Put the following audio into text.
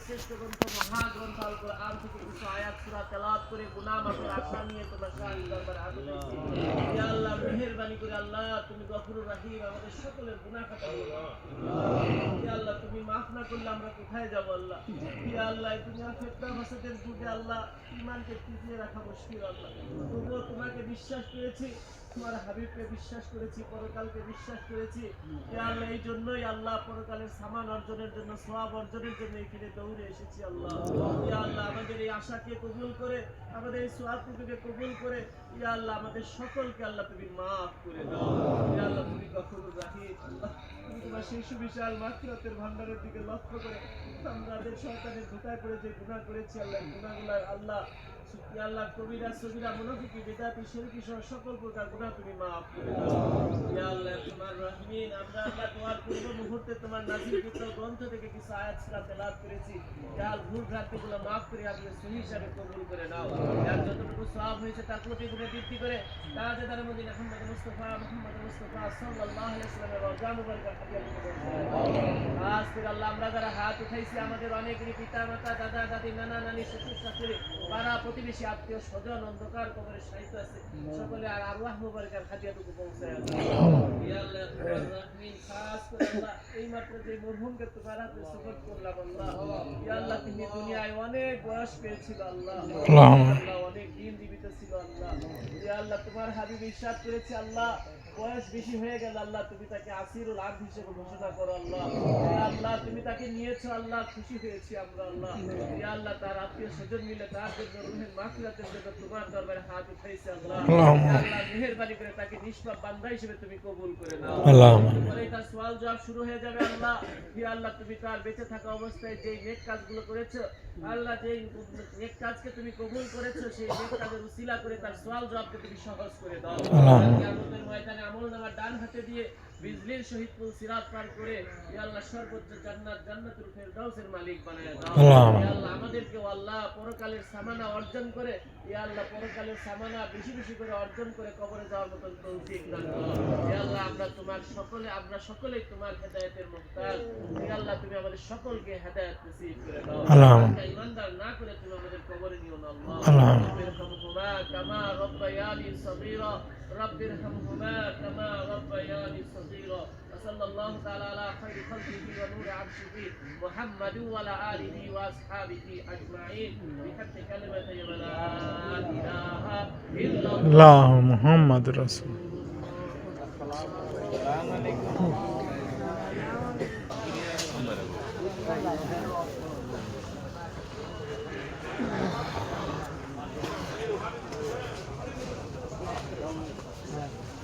সর্বশ্রেষ্ঠ গ্রন্থ মহাগ্রন্থ আল কোরআন থেকে কিছু আয়াত সূরা তেলাওয়াত করে গুনাহ মাফের আশা নিয়ে তোমার শাহী দরবারে হাজির হয়েছি। ইয়া আল্লাহ মেহেরবানি করে আল্লাহ তুমি গফুরুর রহিম আমাদের সকলের গুনাহ খাতা ইয়া আল্লাহ তুমি মাফ না করলে আমরা কোথায় যাব আল্লাহ? ইয়া আল্লাহ দুনিয়া ফিতনা ফাসাদের যুগে আল্লাহ ঈমানকে টিকিয়ে রাখা মুশকিল আল্লাহ। তবুও তোমাকে বিশ্বাস করেছি তোমার হাবিবকে বিশ্বাস করেছি পরকালকে বিশ্বাস করেছি। আল্লাহ এই জন্যই আল্লাহ পরকালের সামান অর্জনের জন্য সোয়াব অর্জনের জন্য এখানে দৌড়ে এসেছি আল্লাহ। ইয়া আল্লাহ আমাদের এই আশাকে কবুল করে আমাদের এই সোয়াবটুকুকে কবুল করে ইয়া আল্লাহ আমাদের সকলকে আল্লাহ তুমি মাফ করে দাও। ইয়া আল্লাহ তুমি আল্লাহ তুমি তোমার সেই সুবিশাল মাতৃত্বের ভান্ডারের দিকে লক্ষ্য করে আমাদের সন্তানের ধোকায় পড়ে যে গুনাহ করেছি আল্লাহ গুনাহগুলো আল্লাহ আল্লাহ, কবিরা সবিরা মুনাফিকি সহ সকল প্রকার তুমি করে আল্লাহ, তোমার রহমিন, আমরা আল্লাহ তোমার পূর্ব মুহূর্তে তোমার গ্রন্থ থেকে কিছু আয়াত করেছি। মাফ করে আপনি সহি হিসাবে কবুল করে নাও। যতটুকু হয়েছে প্রতি গুণে বৃদ্ধি করে সাল্লাল্লাহু আলাইহি ওয়াসাল্লামের আল্লাহ আমরা যারা হাত উঠাইছি, আমাদের অনেকেরই পিতা মাতা দাদা দাদি নানা নানি শ্বশুর শাশুড়ি পাড়া প্রতিবেশী আত্মীয় স্বজন অন্ধকার কবরে সাহিত্য আছে সকলে আর আল্লাহ মুবারকার হাদিয়াটুকু পৌঁছায় আল্লাহ। তোমার রহমিন খাস করে আল্লাহ এই মাত্র যে মরহুমকে তোমার হাতে সুবত করলাম আল্লাহ। ইয়া আল্লাহ তুমি দুনিয়ায় অনেক বয়স পেয়েছিল আল্লাহ। আল্লাহ অনেক দিন জীবিত ছিল আল্লাহ। ইয়া আল্লাহ তোমার হাবিব ইরশাদ করেছে আল্লাহ। বয়স বেশি হয়ে গেল আল্লাহ তুমি তাকে আসিরুল আব হিসেবে ঘোষণা করো আল্লাহ। আল্লাহ তুমি তাকে নিয়েছো আল্লাহ খুশি হয়েছি আমরা আল্লাহ। ইয়া আল্লাহ তার আত্মীয় স্বজন মিলে তার জন্য রুহের মাফিরাতের জন্য তোমার দরবারে হাত উঠাইছে আল্লাহ। আল্লাহ মেহেরবানি করে তাকে নিষ্পাপ বান্দা হিসেবে তুমি কবুল করে নাও। পরে তার সওয়াল জবাব শুরু হয়ে যাবে আল্লাহ। হে আল্লাহ তুমি তার বেঁচে থাকা অবস্থায় যেই নেক কাজগুলো করেছ আল্লাহ যেই নেক কাজকে তুমি কবুল করেছ সেই নেক কাজের উসিলা করে তার সওয়াল জবাবকে তুমি সহজ করে দাও। কিয়ামতের ময়দানে আমল নামা ডান হাতে দিয়ে বিজলির পুল সিরাত পার করে আল্লাহ সর্বোচ্চ জান্নাত জান্নাতুল ফেরদাউসের মালিক বানায় দাও। আল্লাহ আমাদেরকে আল্লাহ পরকালের সামানা অর্জন করে হে আল্লাহ পরকালের সামানা বেশি বেশি করে অর্জন করে কবরে যাওয়ার মতন তৌফিক দান করো। হে আল্লাহ আমরা তোমার সকলে আমরা সকলেই তোমার হেদায়েতের মুহতাজ হে আল্লাহ তুমি আমাদের সকলকে হেদায়েত নসিব করে দাও। আমরা ইমানদার না করে তুমি আমাদের কবরে নিও না আল্লাহ كما ربياني صغيرا. رب ارحمهما كما ربياني صغيرا. وصلى الله تعالى على خير خلقه ونور عرشه. محمد وعلى آله وأصحابه أجمعين. بحق كلمه لا إله إلا الله محمد رسول. السلام عليكم.